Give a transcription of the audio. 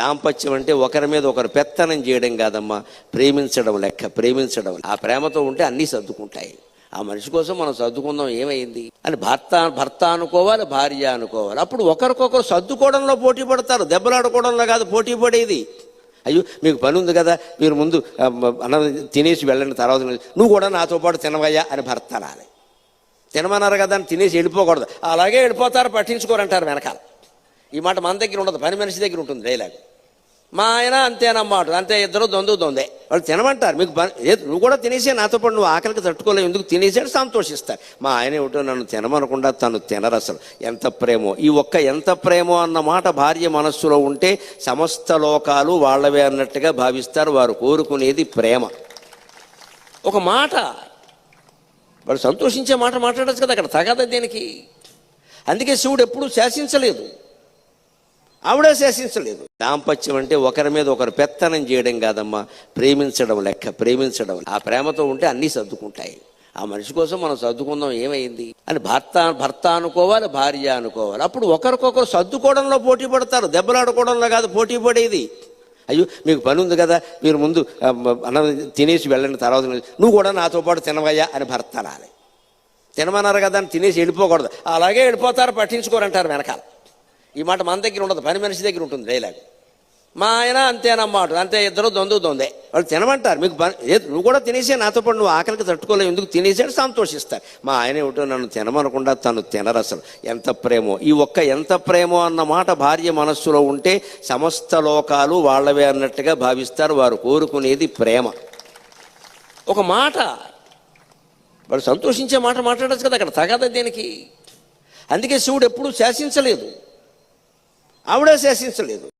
దాంపత్యం అంటే ఒకరి మీద ఒకరు పెత్తనం చేయడం కాదమ్మా. ప్రేమించడం లెక్క ప్రేమించడం. ఆ ప్రేమతో ఉంటే అన్నీ సర్దుకుంటాయి. ఆ మనిషి కోసం మనం సర్దుకుందాం ఏమైంది? అని భర్త భర్త అనుకోవాలి భార్య అనుకోవాలి. అప్పుడు ఒకరికొకరు సర్దుకోవడంలో పోటీ పడతారు. దెబ్బలాడుకోవడంలో కాదు పోటీ పడేది. అయ్యో మీకు పని ఉంది కదా మీరు ముందు ఆ, అన్నం తినేసి వెళ్ళండి తర్వాత నువ్వు కూడా నాతో పాటు తినవయ్యా అని భర్త అనాలి. తినమన్నారు కదా అని తినేసి వెళ్ళిపోకూడదు. అలాగే వెళ్ళిపోతారు పట్టించుకోరంటారు వెనకాల. ఈ మాట మన దగ్గర ఉండదు పని మనిషి దగ్గర ఉంటుంది డైలాగ్. మా ఆయన అంతేనమాట అంతే ఇద్దరు దొందు దొందే. వాళ్ళు తినమంటారు. మీకు నువ్వు కూడా తినేసే నాతో పాటు నువ్వు ఆకలికి తట్టుకోలేవు. ఎందుకు తినేసాడు సంతోషిస్తారు. మా ఆయన ఏమిటో నన్ను తినమనకుండా తను తినరు అసలు. ఎంత ప్రేమో. ఈ ఒక్క ఎంత ప్రేమో అన్న మాట భార్య మనస్సులో ఉంటే సమస్త లోకాలు వాళ్ళవే అన్నట్టుగా భావిస్తారు. వారు కోరుకునేది ప్రేమ. ఒక మాట. వాడు సంతోషించే మాట మాట్లాడచ్చు కదా. అక్కడ తగద దేనికి? అందుకే శివుడు ఎప్పుడూ శాసించలేదు. ఆవిడ శాసించలేదు. దాంపత్యం అంటే ఒకరి మీద ఒకరు పెత్తనం చేయడం కాదమ్మా. ప్రేమించడం లెక్క ప్రేమించడం. ఆ ప్రేమతో ఉంటే అన్నీ సర్దుకుంటాయి. ఆ మనిషి కోసం మనం సర్దుకుందాం ఏమైంది? అని భర్త భర్త అనుకోవాలి భార్య అనుకోవాలి. అప్పుడు ఒకరికొకరు సర్దుకోవడంలో పోటీ పడతారు. దెబ్బలాడుకోవడంలో కాదు పోటీ పడేది. అయ్యో మీకు పని ఉంది కదా మీరు ముందు అన్నం తినేసి వెళ్ళండి తర్వాత నువ్వు కూడా నాతో పాటు తినవయ్యా అని భర్త అనాలి. తినమన్నారు కదా అని తినేసి వెళ్ళిపోకూడదు. అలాగే వెళ్ళిపోతారు పట్టించుకోరంటారు వెనకాల. ఈ మాట మన దగ్గర ఉండదు పని మనిషి దగ్గర ఉంటుంది డైలాగ్ మా ఆయన అంతేనమ్మాట అంతే ఇద్దరు దొందు దొందే. వాళ్ళు తినమంటారు మీకు నువ్వు కూడా తినేసే నాతో పాటు నువ్వు ఆకలికి తట్టుకోలేవు ఎందుకు తినేసాడు సంతోషిస్తారు. మా ఆయన ఏమిటో నన్ను తినమనకుండా తను తినరు అసలు. ఎంత ప్రేమో. ఈ ఒక్క ఎంత ప్రేమో అన్న మాట భార్య మనస్సులో ఉంటే సమస్త లోకాలు వాళ్ళవే అన్నట్టుగా భావిస్తారు వారు కోరుకునేది ప్రేమ. ఒక మాట. వాడు సంతోషించే మాట మాట్లాడచ్చు కదా అక్కడ తగద దేనికి? అందుకే శివుడు ఎప్పుడూ శాసించలేదు. ఆవిడే శాసించలేదు.